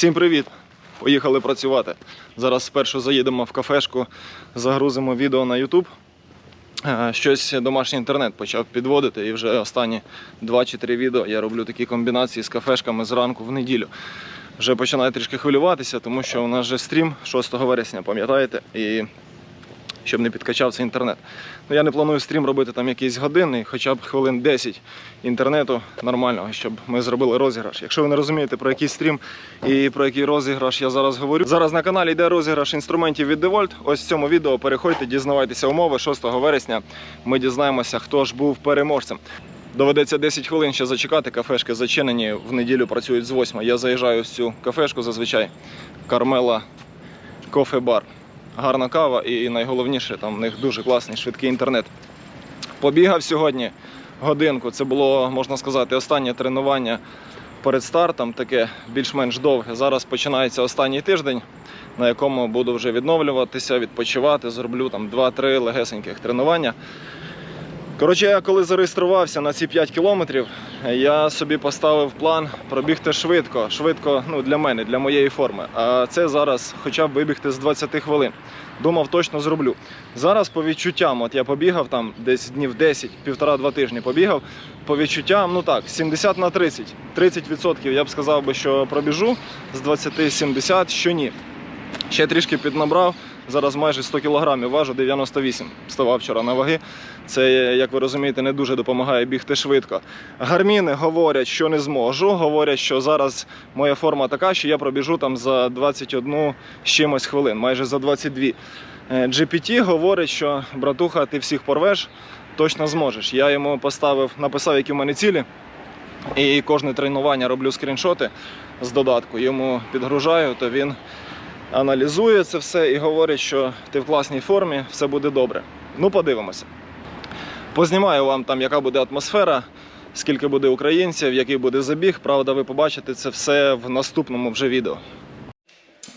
Всім привіт! Поїхали працювати. Зараз спершу заїдемо в кафешку, загрузимо відео на YouTube. Е, Щось домашній інтернет почав підводити, і вже останні 2 чи 3 відео я роблю такі комбінації з кафешками зранку в неділю. Вже починаю трішки хвилюватися, тому що у нас же стрім 6 вересня, пам'ятаєте? І щоб не підкачав цей інтернет. Ну, я не планую стрім робити там якийсь годинний, хоча б хвилин 10 інтернету нормального, щоб ми зробили розіграш. Якщо ви не розумієте, про який стрім і про який розіграш я зараз говорю. Зараз на каналі йде розіграш інструментів від DeWalt. Ось в цьому відео переходьте, дізнавайтеся умови. 6 вересня ми дізнаємося, хто ж був переможцем. Доведеться 10 хвилин ще зачекати. Кафешки зачинені. В неділю працюють з 8. Я заїжджаю в цю кафешку зазвичай. Кармела кофе-бар. Гарна кава і найголовніше, там в них дуже класний швидкий інтернет. Побігав сьогодні годинку. Це було, можна сказати, останнє тренування перед стартом, таке більш-менш довге. Зараз починається останній тиждень, на якому буду вже відновлюватися, відпочивати. Зроблю там 2-3 легесеньких тренування. Коротше, я коли зареєструвався на ці 5 кілометрів, я собі поставив план пробігти швидко, швидко ну, для мене, для моєї форми. А це зараз хоча б вибігти з 20 хвилин. Думав, точно зроблю. Зараз по відчуттям, от я побігав там десь днів 10, півтора-два тижні побігав. По відчуттям, ну так, 70 на 30. 30% я б сказав би, що пробіжу з 20-70, що ні. Ще трішки піднабрав. Зараз майже 100 кілограмів важу 98. Ставав вчора на ваги. Це, як ви розумієте, не дуже допомагає бігти швидко. Гарміни говорять, що не зможу. Говорять, що зараз моя форма така, що я пробіжу там за 21 з чимось хвилин, майже за 22. Е, GPT говорить, що братуха, ти всіх порвеш, точно зможеш. Я йому поставив, написав, які в мене цілі. І кожне тренування роблю скріншоти з додатку. Йому підгружаю, то він аналізує це все і говорить, що ти в класній формі, все буде добре. Ну, подивимося. Познімаю вам там, яка буде атмосфера, скільки буде українців, який буде забіг. Правда, ви побачите це все в наступному вже відео.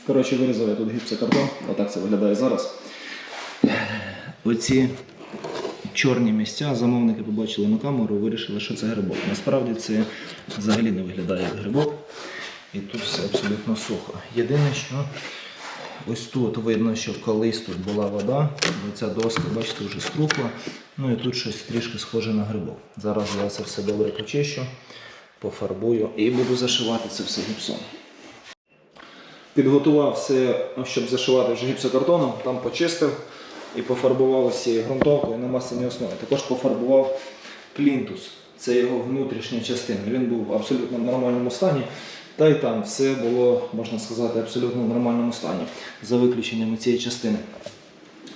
Коротше, вирізав я тут гіпсокартон, отак це виглядає зараз. Оці чорні місця замовники побачили на камеру, вирішили, що це грибок. Насправді це взагалі не виглядає як грибок. І тут все абсолютно сухо. Єдине, що ось тут видно, що колись тут була вода, бо ця доска, бачите, вже струхла. Ну і тут щось трішки схоже на грибок. Зараз я це все добре почищу, пофарбую і буду зашивати це все гіпсом. Підготував все, щоб зашивати вже гіпсокартоном, там почистив і пофарбував цією ґрунтовкою на масляній основі. Також пофарбував плінтус, це його внутрішня частина. Він був в абсолютно нормальному стані. Та й там все було, можна сказати, абсолютно в нормальному стані, за виключеннями цієї частини.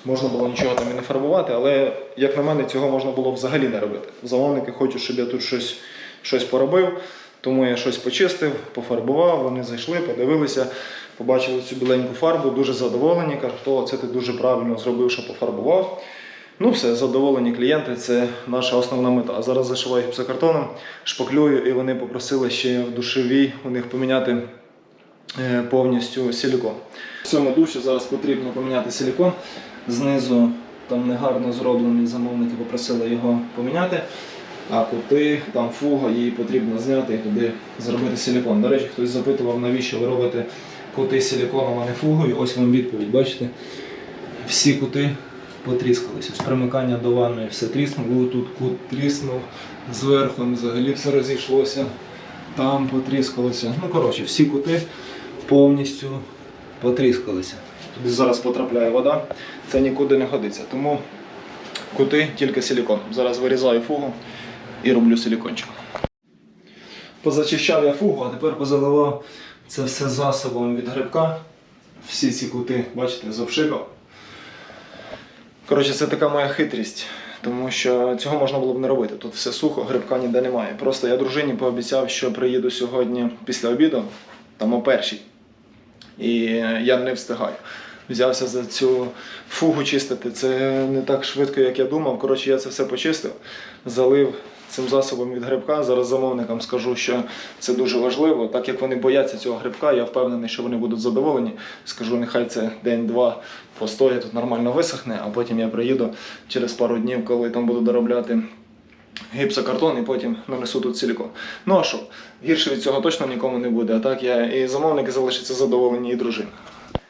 Можна було нічого там і не фарбувати, але, як на мене, цього можна було взагалі не робити. Замовники хочуть, щоб я тут щось, щось поробив, тому я щось почистив, пофарбував, вони зайшли, подивилися, побачили цю біленьку фарбу, дуже задоволені. Кажуть, о, це ти дуже правильно зробив, що пофарбував. Ну все, задоволені клієнти, це наша основна мета. Зараз зашиваю гіпсокартоном, шпаклюю, і вони попросили ще в душовій у них поміняти е, повністю силікон. В цьому душі зараз потрібно поміняти силікон. Знизу там негарно зроблений, замовники попросили його поміняти. А кути, там фуга, її потрібно зняти і туди зробити силікон. До речі, хтось запитував, навіщо ви робите кути силіконом, а не фугою. Ось вам відповідь, бачите? Всі кути потріскалися. З примикання до ванної все тріснуло, тут кут тріснув, зверху взагалі все розійшлося, там потріскалося. Ну, коротше, всі кути повністю потріскалися. Туди зараз потрапляє вода, це нікуди не годиться. Тому кути тільки силікон. Зараз вирізаю фугу і роблю силікончик. Позачищав я фугу, а тепер позаливав це все засобом від грибка. Всі ці кути, бачите, запшикав. Коротше, це така моя хитрість, тому що цього можна було б не робити. Тут все сухо, грибка ніде немає. Просто я дружині пообіцяв, що приїду сьогодні після обіду, там о першій. І я не встигаю. Взявся за цю фугу чистити. Це не так швидко, як я думав. Коротше, я це все почистив, залив цим засобом від грибка. Зараз замовникам скажу, що це дуже важливо. Так як вони бояться цього грибка, я впевнений, що вони будуть задоволені. Скажу, нехай це день-два постоє, тут нормально висохне, а потім я приїду через пару днів, коли там буду доробляти гіпсокартон і потім нанесу тут силікон. Ну а що? Гірше від цього точно нікому не буде. А так я і замовники залишаться задоволені, і дружина.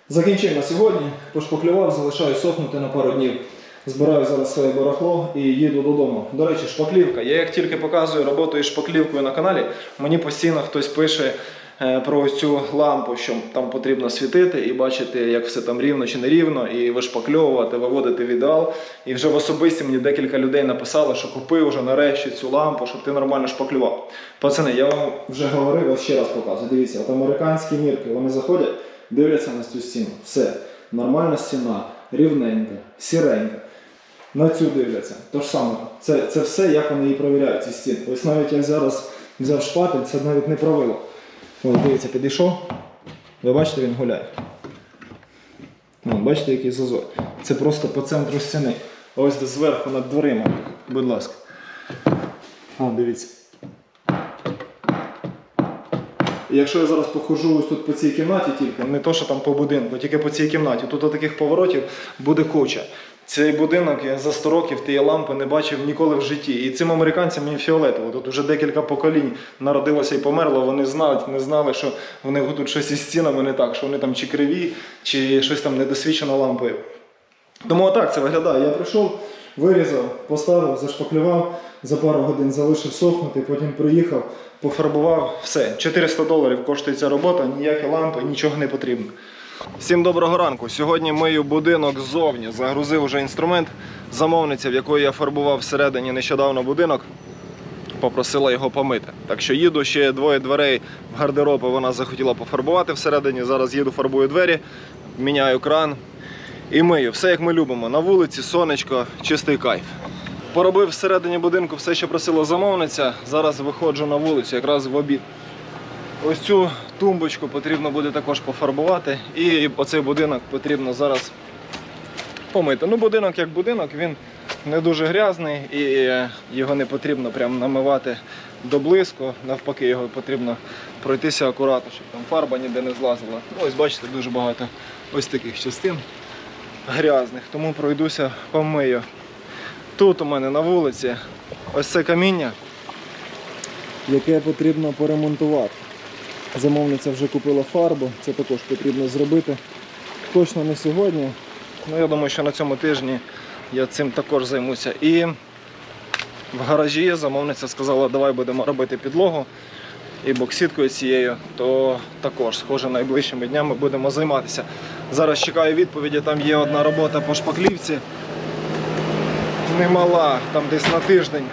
Закінчив сьогодні, пошпаклював, залишаю сохнути на пару днів. Збираю зараз своє барахло і їду додому. До речі, шпаклівка. Я як тільки показую роботу із шпаклівкою на каналі, мені постійно хтось пише е, про ось цю лампу, що там потрібно світити і бачити, як все там рівно чи не рівно, і вишпакльовувати, виводити в ідеал. І вже в особисті мені декілька людей написало, що купив вже нарешті цю лампу, щоб ти нормально шпаклював. Пацани, я вам вже говорив, ще раз показую. Дивіться, от американські мірки, вони заходять, дивляться на цю стіну. Все, нормальна стіна, рівненька, сіренька. На цю дивляться. То ж саме, це, це все, як вони її провіряють, ці стіни. Ось навіть я зараз взяв шпатель, це навіть не провило. Ось дивіться, підійшов. Ви бачите, він гуляє. Вон, бачите, який зазор. Це просто по центру стіни. Ось де зверху над дверима. Будь ласка. Вон, дивіться. І Якщо я зараз похожу ось тут по цій кімнаті тільки, не то, що там по будинку, тільки по цій кімнаті, тут от таких поворотів буде куча. Цей будинок я за 100 років тієї лампи не бачив ніколи в житті. І цим американцям їм фіолетово. Тут вже декілька поколінь народилося і померло. Вони знають, не знали, що в них тут щось із стінами не так, що вони там чи криві, чи щось там недосвідчено лампою. Тому отак це виглядає. Я прийшов, вирізав, поставив, зашпаклював, за пару годин залишив сохнути, потім приїхав, пофарбував. Все, 400 доларів коштує ця робота, ніякі лампи, нічого не потрібно. Всім доброго ранку. Сьогодні мию будинок ззовні. Загрузив вже інструмент. Замовниця, в якої я фарбував всередині нещодавно будинок, попросила його помити. Так що їду ще двоє дверей в гардероб, вона захотіла пофарбувати всередині. Зараз їду, фарбую двері, міняю кран і мию. Все як ми любимо. На вулиці, сонечко, чистий кайф. Поробив всередині будинку все, що просила замовниця. Зараз виходжу на вулицю, якраз в обід. Ось цю тумбочку потрібно буде також пофарбувати. І оцей будинок потрібно зараз помити. Ну, будинок як будинок, він не дуже грязний і його не потрібно прям намивати до блиску. Навпаки, його потрібно пройтися акуратно, щоб там фарба ніде не злазила. Ну, ось бачите, дуже багато ось таких частин грязних, тому пройдуся помию. Тут у мене на вулиці ось це каміння, яке потрібно поремонтувати. Замовниця вже купила фарбу, це також потрібно зробити. Точно не сьогодні. Ну, я думаю, що на цьому тижні я цим також займуся. І в гаражі замовниця сказала, давай будемо робити підлогу і боксіткою цією, то також, схоже, найближчими днями будемо займатися. Зараз чекаю відповіді, там є одна робота по шпаклівці. Немала, там десь на тиждень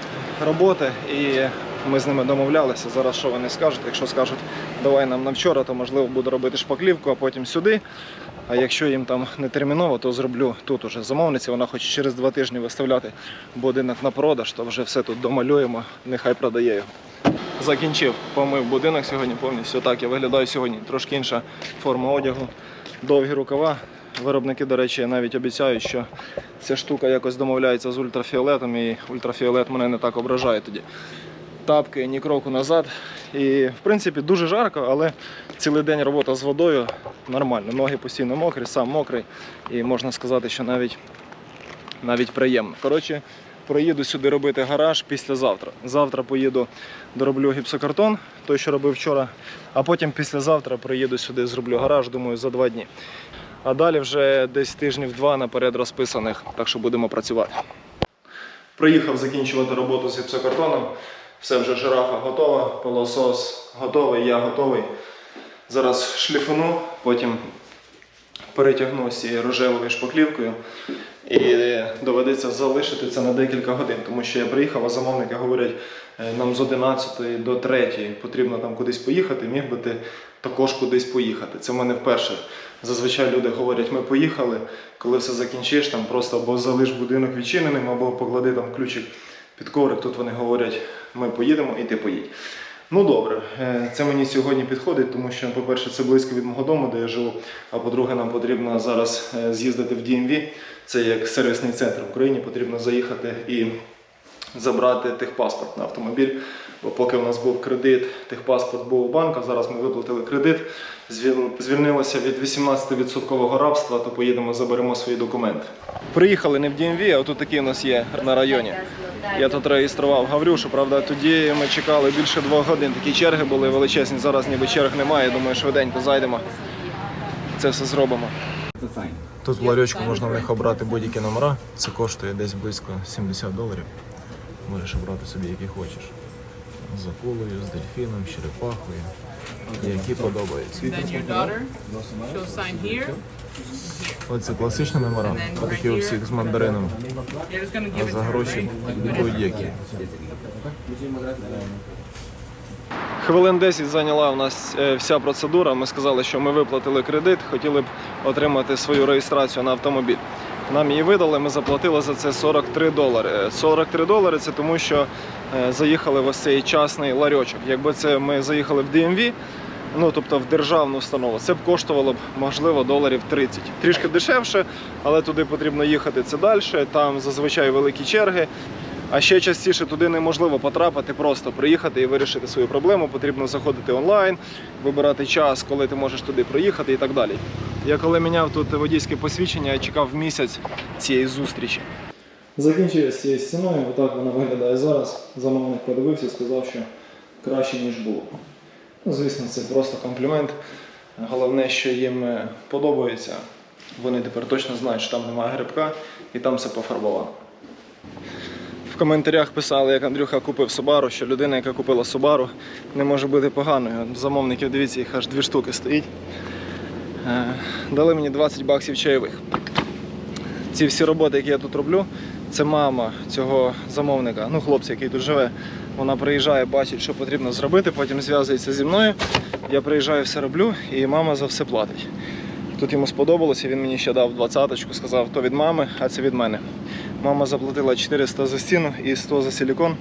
роботи, і ми з ними домовлялися. Зараз що вони скажуть? Якщо скажуть, давай нам на вчора, то можливо буду робити шпаклівку, а потім сюди. А якщо їм там не терміново, то зроблю тут уже замовниця. Вона хоче через два тижні виставляти будинок на продаж, то вже все тут домалюємо, нехай продає його. Закінчив, помив будинок сьогодні повністю. Так я виглядаю сьогодні. Трошки інша форма одягу, довгі рукава. Виробники, до речі, навіть обіцяють, що ця штука якось домовляється з ультрафіолетом, і ультрафіолет мене не так ображає тоді. Тапки ні кроку назад. І в принципі дуже жарко, але цілий день робота з водою нормально. Ноги постійно мокрі, сам мокрий, і можна сказати, що навіть, навіть приємно. Коротше, проїду сюди робити гараж післязавтра. Завтра поїду, дороблю гіпсокартон, той, що робив вчора, а потім післязавтра приїду сюди, зроблю гараж, думаю, за два дні. А далі вже десь тижнів два наперед розписаних, так що будемо працювати. Приїхав закінчувати роботу з гіпсокартоном. Все вже жирафа готова, пилосос готовий, я готовий. Зараз шліфуну, потім перетягну цією рожевою шпаклівкою і доведеться залишити це на декілька годин, тому що я приїхав, а замовники говорять, е, нам з 11 до 3 потрібно там кудись поїхати, міг би ти також кудись поїхати. Це в мене вперше. Зазвичай люди говорять, ми поїхали, коли все закінчиш, там просто або залиш будинок відчиненим, або поклади там ключик під коврик. Тут вони говорять, ми поїдемо і ти поїдь. Ну добре, е, це мені сьогодні підходить, тому що, по-перше, це близько від мого дому, де я живу. А по-друге, нам потрібно зараз е, з'їздити в DMV. Це як сервісний центр в Україні. Потрібно заїхати і забрати техпаспорт на автомобіль. Бо поки у нас був кредит, техпаспорт був у банку, зараз ми виплатили кредит, звіль- звільнилося від 18% рабства, то поїдемо, заберемо свої документи. Приїхали не в DMV, а тут такий у нас є на районі. Я тут реєстрував Гаврюшу, правда, тоді ми чекали більше двох годин. Такі черги були величезні. Зараз ніби черг немає. Думаю, швиденько зайдемо. Це все зробимо. Тут в ларьочку можна в них обрати будь-які номера. Це коштує десь близько 70 доларів. Можеш обрати собі, які хочеш. З акулою, з дельфіном, з черепахою. Які подобаються. Оце класичні номера, а такі у всіх з мандарином. А за гроші будь-які. Хвилин 10 зайняла у нас е, вся процедура. Ми сказали, що ми виплатили кредит, хотіли б отримати свою реєстрацію на автомобіль. Нам її видали, ми заплатили за це 43 долари. Е, 43 долари це тому, що е, заїхали в ось цей частний ларьочок. Якби це ми заїхали в DMV, ну тобто в державну установу, це б коштувало б можливо доларів 30. Трішки дешевше, але туди потрібно їхати це далі. Там зазвичай великі черги. А ще частіше туди неможливо потрапити, просто приїхати і вирішити свою проблему. Потрібно заходити онлайн, вибирати час, коли ти можеш туди проїхати і так далі. Я коли міняв тут водійське посвідчення, я чекав місяць цієї зустрічі. Закінчив з цією стіною, отак вона виглядає зараз. Замовник подивився і сказав, що краще, ніж було. Ну, звісно, це просто комплімент. Головне, що їм е, подобається. Вони тепер точно знають, що там немає грибка і там все пофарбовано. В коментарях писали, як Андрюха купив Subaru, що людина, яка купила Subaru, не може бути поганою. Замовників, дивіться, їх аж дві штуки стоїть. Е, Дали мені 20 баксів чайових. Ці всі роботи, які я тут роблю, це мама цього замовника, ну хлопця, який тут живе. Вона приїжджає, бачить, що потрібно зробити, потім зв'язується зі мною. Я приїжджаю, все роблю, і мама за все платить. Тут йому сподобалося, він мені ще дав двадцяточку, сказав, то від мами, а це від мене. Мама заплатила 400 за стіну і 100 за силікон,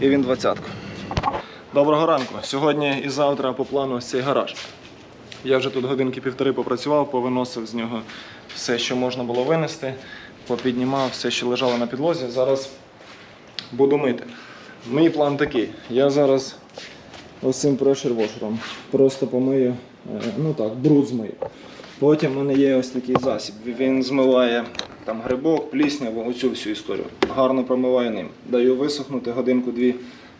і він двадцятку. Доброго ранку. Сьогодні і завтра по плану ось цей гараж. Я вже тут годинки півтори попрацював, повиносив з нього все, що можна було винести, попіднімав все, що лежало на підлозі. Зараз буду мити. Мій план такий. Я зараз ось цим прешер-вошером просто помию, е, ну так, бруд змию. Потім в мене є ось такий засіб. Він змиває там грибок, плісняву, оцю всю історію. Гарно промиваю ним. Даю висохнути годинку-дві,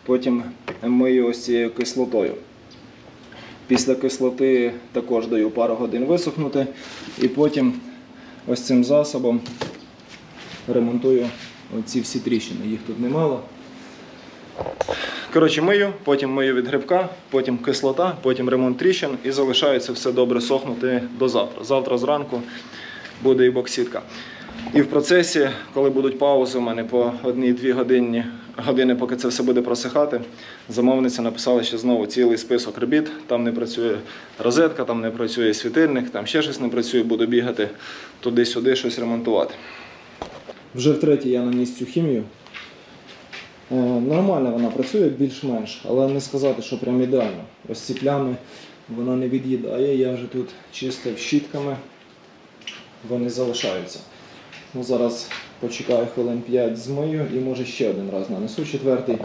потім мию ось цією кислотою. Після кислоти також даю пару годин висохнути. І потім ось цим засобом ремонтую оці всі тріщини. Їх тут немало. Коротше, мию, потім мию від грибка, потім кислота, потім ремонт тріщин і залишається все добре сохнути до завтра. Завтра зранку буде і боксітка. І в процесі, коли будуть паузи у мене по одній-дві години, години, поки це все буде просихати, замовниця написала ще знову цілий список робіт. Там не працює розетка, там не працює світильник, там ще щось не працює, буду бігати туди-сюди, щось ремонтувати. Вже втретє я наніс цю хімію. Е, Нормально вона працює більш-менш, але не сказати, що прям ідеально. Ось ці плями вона не від'їдає. Я вже тут чистив щітками, вони залишаються. Ну, зараз почекаю хвилин 5 змию і може ще один раз нанесу четвертий.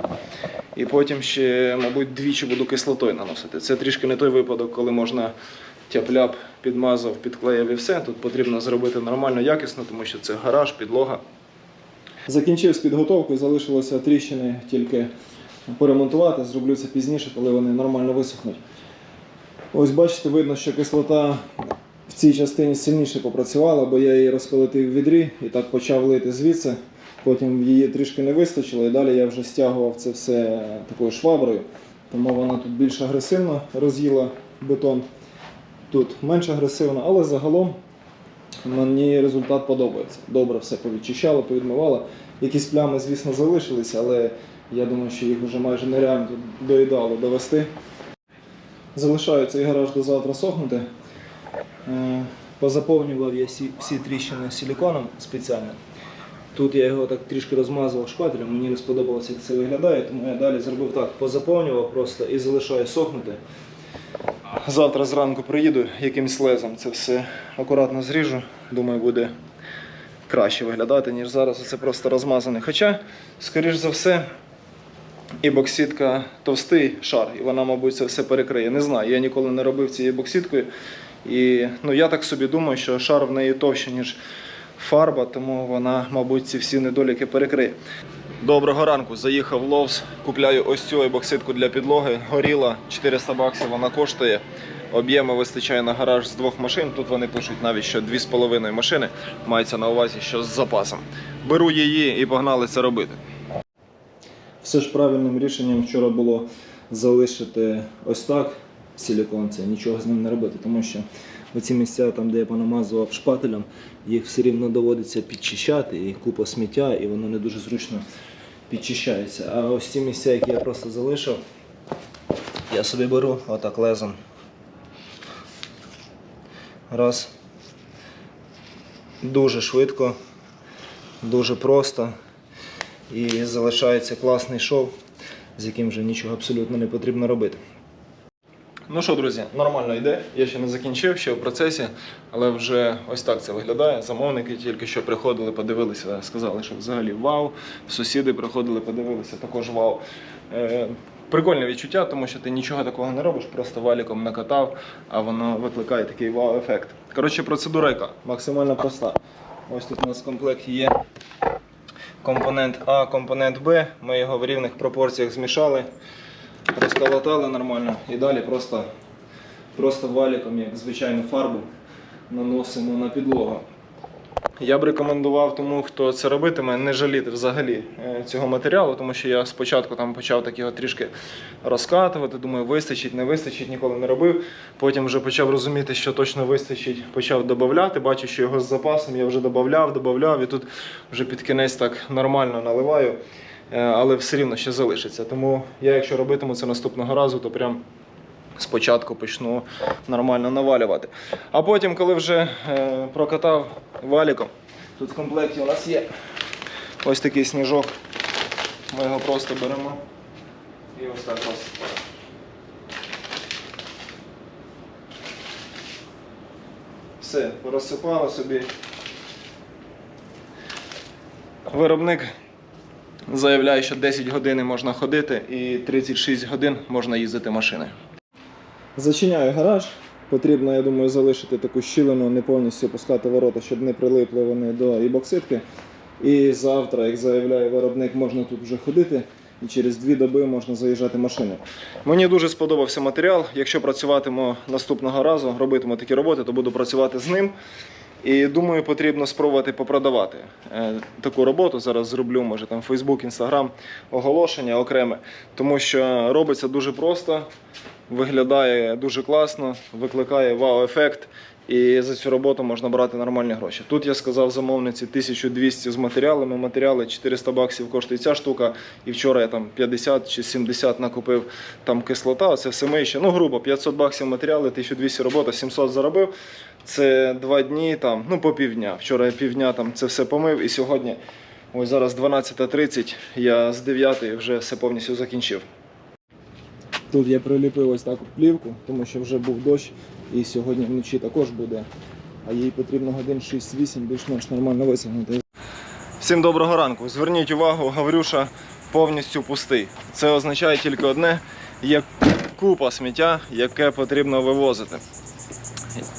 І потім ще, мабуть, двічі буду кислотою наносити. Це трішки не той випадок, коли можна тяп-ляп підмазав, підклеїв і все. Тут потрібно зробити нормально, якісно, тому що це гараж, підлога. Закінчив з підготовкою, залишилося тріщини тільки поремонтувати. Зроблю це пізніше, коли вони нормально висохнуть. Ось бачите, видно, що кислота в цій частині сильніше попрацювала, бо я її розколотив в відрі і так почав лити звідси. Потім її трішки не вистачило, і далі я вже стягував це все такою шваброю. Тому вона тут більш агресивно роз'їла бетон. Тут менш агресивно, але загалом Мені результат подобається. Добре все повідчищало, повідмивало. Якісь плями, звісно, залишилися, але я думаю, що їх вже майже нереально тут до ідеалу довести. Залишаю цей гараж до завтра сохнути. Е, Позаповнював я всі, тріщини силіконом спеціально. Тут я його так трішки розмазував шпателем, мені не сподобалося, як це виглядає, тому я далі зробив так, позаповнював просто і залишаю сохнути. Завтра зранку приїду якимсь лезом це все акуратно зріжу. Думаю, буде краще виглядати, ніж зараз. Це просто розмазане. Хоча, скоріш за все, і боксітка товстий шар, і вона, мабуть, це все перекриє. Не знаю, я ніколи не робив цією боксіткою. І ну, я так собі думаю, що шар в неї товщий, ніж фарба, тому вона, мабуть, ці всі недоліки перекриє. Доброго ранку. Заїхав в Ловс, купляю ось цю бокситку для підлоги. Горіла 400 баксів вона коштує. Об'єму вистачає на гараж з двох машин. Тут вони пишуть навіть що 2,5 машини. Мається на увазі, що з запасом. Беру її і погнали це робити. Все ж правильним рішенням вчора було залишити ось так силіконце, нічого з ним не робити, тому що оці місця, там, де я понамазував шпателем, їх все рівно доводиться підчищати, і купа сміття, і воно не дуже зручно підчищається. А ось ці місця, які я просто залишив, я собі беру отак лезом. Раз. Дуже швидко, дуже просто. І залишається класний шов, з яким вже нічого абсолютно не потрібно робити. Ну що, друзі, нормально йде. Я ще не закінчив, ще в процесі, але вже ось так це виглядає. Замовники тільки що приходили, подивилися, сказали, що взагалі вау. Сусіди приходили, подивилися, також вау. Е, прикольне відчуття, тому що ти нічого такого не робиш, просто валіком накатав, а воно викликає такий вау-ефект. Коротше, процедура яка? Максимально проста. Ось тут у нас в комплекті є компонент А, компонент Б. Ми його в рівних пропорціях змішали, розколотали нормально і далі просто, просто валіком, як звичайну фарбу, наносимо на підлогу. Я б рекомендував тому, хто це робитиме, не жаліти взагалі е, цього матеріалу, тому що я спочатку там почав так його трішки розкатувати, думаю, вистачить, не вистачить, ніколи не робив. Потім вже почав розуміти, що точно вистачить, почав додавати. Бачу, що його з запасом я вже додавав, додавав, і тут вже під кінець так нормально наливаю, але все рівно ще залишиться. Тому я, якщо робитиму це наступного разу, то прям спочатку почну нормально навалювати. А потім, коли вже е, прокатав валіком, тут в комплекті у нас є ось такий сніжок. Ми його просто беремо і ось так ось. Все, розсипали собі. Виробник заявляє, що 10 годин можна ходити і 36 годин можна їздити машиною. Зачиняю гараж. Потрібно, я думаю, залишити таку щілину, не повністю пускати ворота, щоб не прилипли вони до ібокситки. І завтра, як заявляє виробник, можна тут вже ходити. І через дві доби можна заїжджати машиною. Мені дуже сподобався матеріал. Якщо працюватиму наступного разу, робитиму такі роботи, то буду працювати з ним. І думаю, потрібно спробувати попродавати е, таку роботу. Зараз зроблю, може там Facebook, Instagram, оголошення окреме, тому що робиться дуже просто, виглядає дуже класно, викликає вау-ефект. І за цю роботу можна брати нормальні гроші. Тут я сказав замовниці 1200 з матеріалами. Матеріали 400 баксів коштує ця штука. І вчора я там 50 чи 70 накупив там кислота. Це все ми ще. Ну, грубо, 500 баксів матеріали, 1200 робота, 700 заробив. Це два дні, там, ну по півдня. Вчора я півдня там це все помив, і сьогодні, ось зараз 12.30, я з 9 вже все повністю закінчив. Тут я приліпив ось таку плівку, тому що вже був дощ, і сьогодні вночі також буде. А їй потрібно годин 6-8 більш-менш нормально висягнути. Всім доброго ранку. Зверніть увагу, Гаврюша повністю пустий. Це означає тільки одне: є купа сміття, яке потрібно вивозити.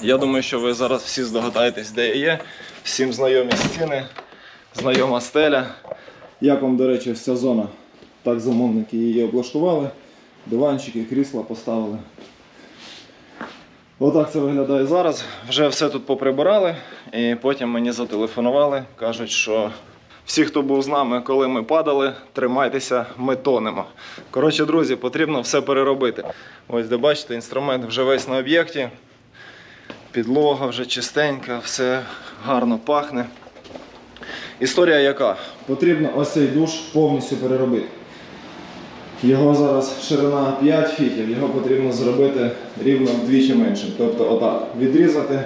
Я думаю, що ви зараз всі здогадаєтесь, де я є. Всім знайомі стіни, знайома стеля. Як вам, до речі, ця зона? Так замовники її облаштували. Диванчики, крісла поставили. Отак це виглядає зараз. Вже все тут поприбирали, і потім мені зателефонували. Кажуть, що всі, хто був з нами, коли ми падали, тримайтеся, ми тонемо. Коротше, друзі, потрібно все переробити. Ось де бачите, інструмент вже весь на об'єкті. Підлога вже чистенька, все гарно пахне. Історія яка? Потрібно ось цей душ повністю переробити. Його зараз ширина 5 фітів, його потрібно зробити рівно вдвічі меншим. Тобто отак. Відрізати,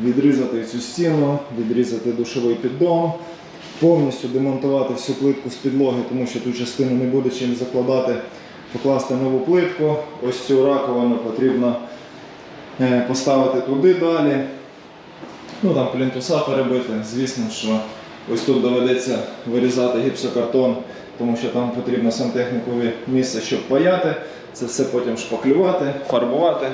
відрізати цю стіну, відрізати душовий піддон, повністю демонтувати всю плитку з підлоги, тому що ту частину не буде чим закладати, покласти нову плитку. Ось цю раковину потрібно е, поставити туди далі. Ну там плінтуса перебити. Звісно, що ось тут доведеться вирізати гіпсокартон, тому що там потрібно сантехнікові місце, щоб паяти. Це все потім шпаклювати, фарбувати.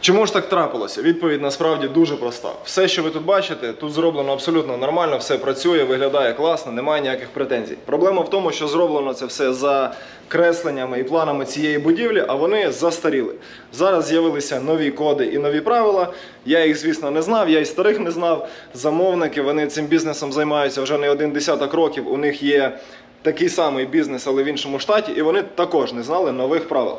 Чому ж так трапилося? Відповідь насправді дуже проста. Все, що ви тут бачите, тут зроблено абсолютно нормально, все працює, виглядає класно, немає ніяких претензій. Проблема в тому, що зроблено це все за кресленнями і планами цієї будівлі, а вони застаріли. Зараз з'явилися нові коди і нові правила. Я їх, звісно, не знав, я і старих не знав. Замовники вони цим бізнесом займаються вже не один десяток років. У них є такий самий бізнес, але в іншому штаті, і вони також не знали нових правил.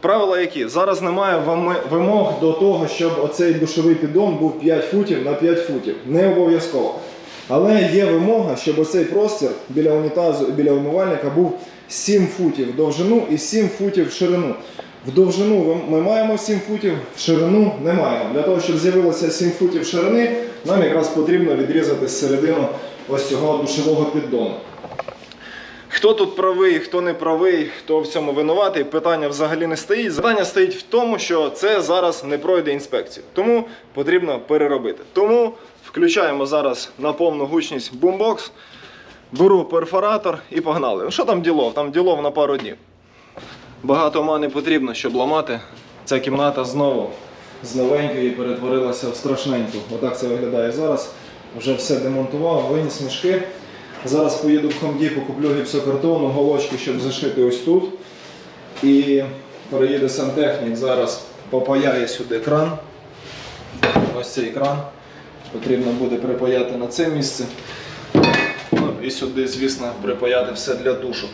Правила які? Зараз немає вимог до того, щоб оцей душовий піддон був 5 футів на 5 футів. Не обов'язково. Але є вимога, щоб оцей простір біля унітазу і біля умивальника був 7 футів в довжину і 7 футів в ширину. В довжину ми маємо 7 футів, в ширину не маємо. Для того, щоб з'явилося 7 футів ширини, нам якраз потрібно відрізати середину ось цього душового піддону. Хто тут правий, хто не правий, хто в цьому винуватий, питання взагалі не стоїть. Питання стоїть в тому, що це зараз не пройде інспекцію. Тому потрібно переробити. Тому включаємо зараз на повну гучність бумбокс, беру перфоратор і погнали. Що там ділов? Там ділов на пару днів. Багато ума не потрібно, щоб ламати. Ця кімната знову з новенької перетворилася в страшненьку. Отак це виглядає зараз. Вже все демонтував, виніс мішки. Зараз поїду в Хомді, покуплю гіпсокартону, голочки, щоб зашити ось тут. І переїде сантехнік, зараз попаяє сюди кран. Ось цей кран. Потрібно буде припаяти на це місце. Ну, і сюди, звісно, припаяти все для душу.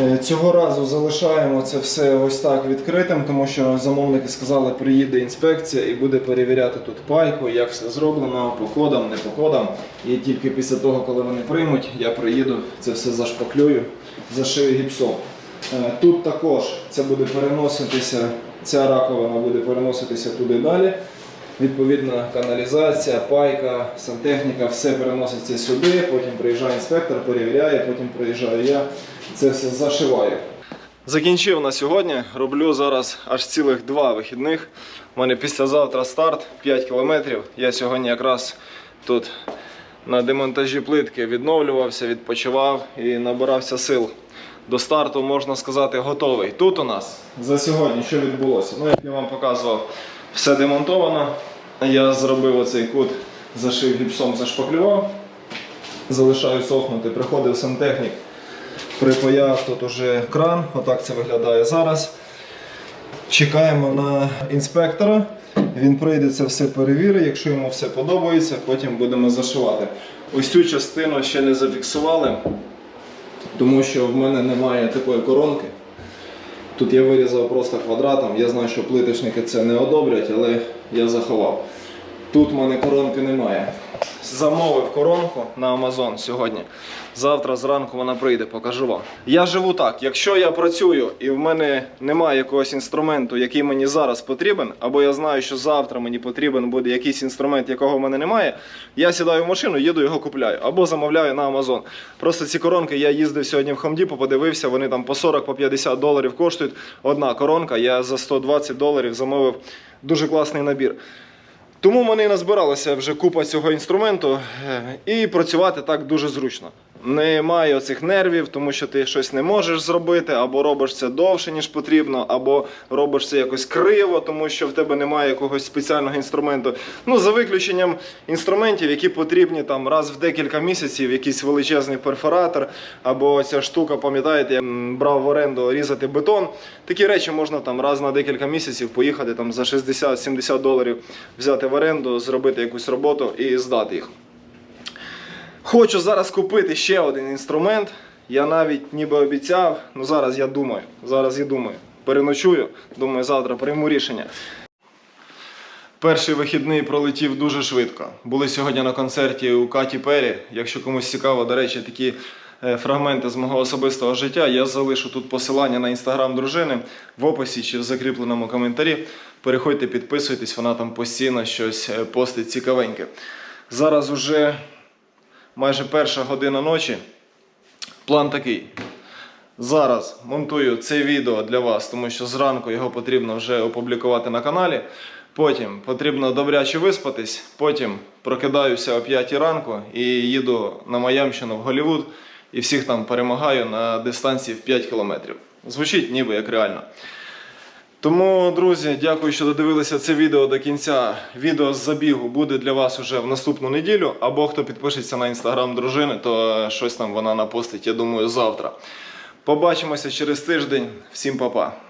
Е, Цього разу залишаємо це все ось так відкритим, тому що замовники сказали, приїде інспекція і буде перевіряти тут пайку, як все зроблено, по кодам, не по кодам. І тільки після того, коли вони приймуть, я приїду, це все зашпаклюю, зашию гіпсом. Е, Тут також це буде переноситися, ця раковина буде переноситися туди далі. Відповідно, каналізація, пайка, сантехніка, все переноситься сюди, потім приїжджає інспектор, перевіряє, потім приїжджаю я, це все зашиваю. Закінчив на сьогодні. Роблю зараз аж цілих два вихідних. У мене післязавтра старт 5 кілометрів. Я сьогодні якраз тут на демонтажі плитки відновлювався, відпочивав і набирався сил. До старту, можна сказати, готовий. Тут у нас за сьогодні що відбулося? Ну, як я вам показував, все демонтовано. Я зробив оцей кут, зашив гіпсом, зашпаклював. Залишаю сохнути. Приходив сантехнік, припаяв тут уже кран. Отак це виглядає зараз. Чекаємо на інспектора. Він прийде це все перевірить. Якщо йому все подобається, потім будемо зашивати. Ось цю частину ще не зафіксували, тому що в мене немає такої коронки. Тут я вирізав просто квадратом. Я знаю, що плиточники це не одобрять, але я заховав. Тут в мене коронки немає. Замовив коронку на Amazon сьогодні. Завтра зранку вона прийде, покажу вам. Я живу так. Якщо я працюю і в мене немає якогось інструменту, який мені зараз потрібен, або я знаю, що завтра мені потрібен буде якийсь інструмент, якого в мене немає, я сідаю в машину, їду його купляю або замовляю на Amazon. Просто ці коронки я їздив сьогодні в Home подивився, вони там по 40 по 50 доларів коштують. Одна коронка, я за 120 доларів замовив дуже класний набір. Тому в мене і назбиралося вже купа цього інструменту, е, і працювати так дуже зручно. Немає оцих нервів, тому що ти щось не можеш зробити, або робиш це довше, ніж потрібно, або робиш це якось криво, тому що в тебе немає якогось спеціального інструменту. Ну, за виключенням інструментів, які потрібні там раз в декілька місяців, якийсь величезний перфоратор, або ця штука, пам'ятаєте, я брав в оренду різати бетон. Такі речі можна там раз на декілька місяців поїхати там за 60-70 доларів, взяти в оренду, зробити якусь роботу і здати їх. Хочу зараз купити ще один інструмент. Я навіть ніби обіцяв, ну зараз я думаю. Зараз я думаю. Переночую, думаю, завтра прийму рішення. Перший вихідний пролетів дуже швидко. Були сьогодні на концерті у Каті Пері. Якщо комусь цікаво, до речі, такі е, фрагменти з мого особистого життя, я залишу тут посилання на інстаграм дружини в описі чи в закріпленому коментарі. Переходьте, підписуйтесь, вона там постійно щось е, постить цікавеньке. Зараз уже майже перша година ночі. План такий. Зараз монтую це відео для вас, тому що зранку його потрібно вже опублікувати на каналі. Потім потрібно добряче виспатись. Потім прокидаюся о 5 ранку і їду на Майамщину в Голлівуд і всіх там перемагаю на дистанції в 5 кілометрів. Звучить ніби як реально. Тому, друзі, дякую, що додивилися це відео до кінця. Відео з забігу буде для вас уже в наступну неділю. Або хто підпишеться на інстаграм дружини, то щось там вона напостить, я думаю, завтра. Побачимося через тиждень. Всім па-па.